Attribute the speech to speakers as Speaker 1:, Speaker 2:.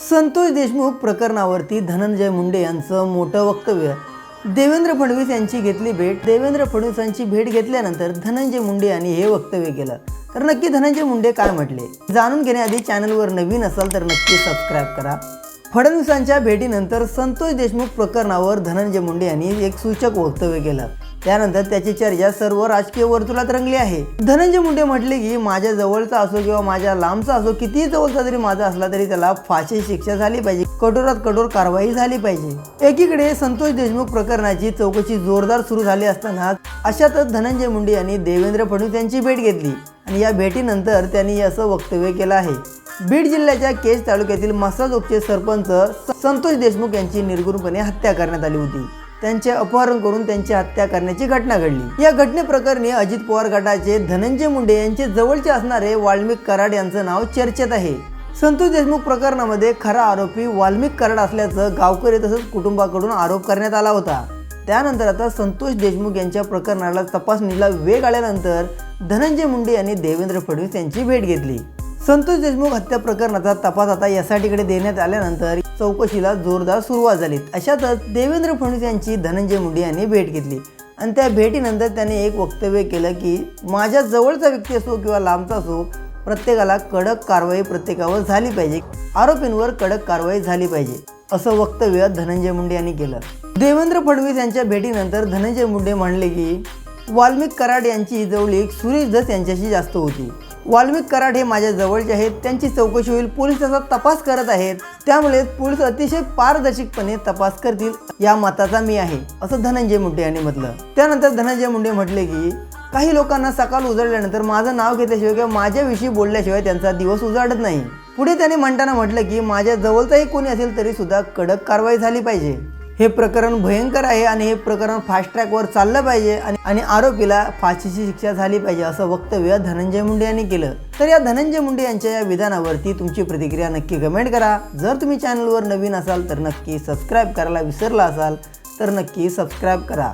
Speaker 1: संतोष देशमुख प्रकरणावरती धनंजय मुंडे यांचं मोठं वक्तव्य. देवेंद्र फडणवीस यांची घेतली भेट. देवेंद्र फडणवीसांची भेट घेतल्यानंतर धनंजय मुंडे यांनी हे वक्तव्य केलं. तर नक्की धनंजय मुंडे काय म्हटले? जाणून घेण्याआधी चॅनलवर नवीन असाल तर नक्की सबस्क्राईब करा. फडणवीसांच्या भेटीनंतर संतोष देशमुख प्रकरणावर धनंजय मुंडे यांनी एक सूचक वक्तव्य केलं. त्यानंतर त्याची चर्चा सर्व राजकीय वर्तुळात रंगली आहे. धनंजय मुंडे म्हटले की माझ्या जवळचा असो किंवा माझ्या लांबचा असो कितीही जवळचा जरी माझा असला तरी त्याला फाशी शिक्षा झाली पाहिजे. कठोरात कठोर कारवाई झाली पाहिजे. एकीकडे संतोष देशमुख प्रकरणाची चौकशी जोरदार सुरू झाली असताना अशातच धनंजय मुंडे यांनी देवेंद्र फडणवीस यांची भेट घेतली आणि या भेटीनंतर त्यांनी असं वक्तव्य केलं आहे. बीड जिल्ह्याच्या केज तालुक्यातील मसाजोगचे सरपंच संतोष देशमुख यांची निर्गुणपणे हत्या करण्यात आली होती. त्यांचे अपहरण करून त्यांची हत्या करण्याची घटना घडली. या घटनेप्रकरणी अजित पवार गटाचे धनंजय मुंडे यांचे जवळचे असणारे वाल्मिक कराड यांचं नाव चर्चेत आहे. संतोष देशमुख प्रकरणामध्ये खरा आरोपी वाल्मिक कराड असल्याचं गावकरी तसंच कुटुंबाकडून आरोप करण्यात आला होता. त्यानंतर आता संतोष देशमुख यांच्या प्रकरणाला तपासणीला वेग आल्यानंतर धनंजय मुंडे यांनी देवेंद्र फडणवीस यांची भेट घेतली. संतोष देशमुख हत्या प्रकरणाचा तपास आता एसआयटीकडे देण्यात आल्यानंतर चौकशीला जोरदार सुरुवात झाली. अशातच देवेंद्र फडणवीस यांची धनंजय मुंडे यांनी भेट घेतली. आणि त्या भेटीनंतर त्याने एक वक्तव्य केलं की माझ्या जवळचा व्यक्ती असो किंवा लांबचा असो प्रत्येकाला कडक कारवाई प्रत्येकावर झाली पाहिजे. आरोपींवर कडक कारवाई झाली पाहिजे. असं वक्तव्य धनंजय मुंडे यांनी केलं. देवेंद्र फडणवीस यांच्या भेटीनंतर धनंजय मुंडे म्हणले की वाल्मिक कराड यांची जवळीक सुरेश दस यांच्याशी जास्त होती. वाल्मिक कराड हे माझ्या जवळचे आहेत त्यांची चौकशी होईल. पोलीस त्याचा तपास करत आहेत. त्यामुळे पोलीस अतिशय पारदर्शकपणे तपास करतील. या मताचा मी आहे असं धनंजय मुंडे यांनी म्हटलं. त्यानंतर धनंजय मुंडे म्हटले की काही लोकांना सकाळ उजळल्यानंतर माझं नाव घेतल्याशिवाय किंवा माझ्याविषयी बोलल्याशिवाय त्यांचा दिवस उजाडत नाही. पुढे त्याने म्हणताना म्हटलं की माझ्या जवळचाही कोणी असेल तरी सुद्धा कडक कारवाई झाली पाहिजे. हे प्रकरण भयंकर आहे आणि हे प्रकरण फास्ट ट्रॅकवर चाललं पाहिजे आणि आणि आरोपीला फाशीची शिक्षा झाली पाहिजे असं वक्तव्य धनंजय मुंडे यांनी केलं. तर या धनंजय मुंडे यांच्या या विधानावरती तुमची प्रतिक्रिया नक्की कमेंट करा. जर तुम्ही चॅनलवर नवीन असाल तर नक्की सबस्क्राईब करायला विसरला असाल तर नक्की सबस्क्राईब करा.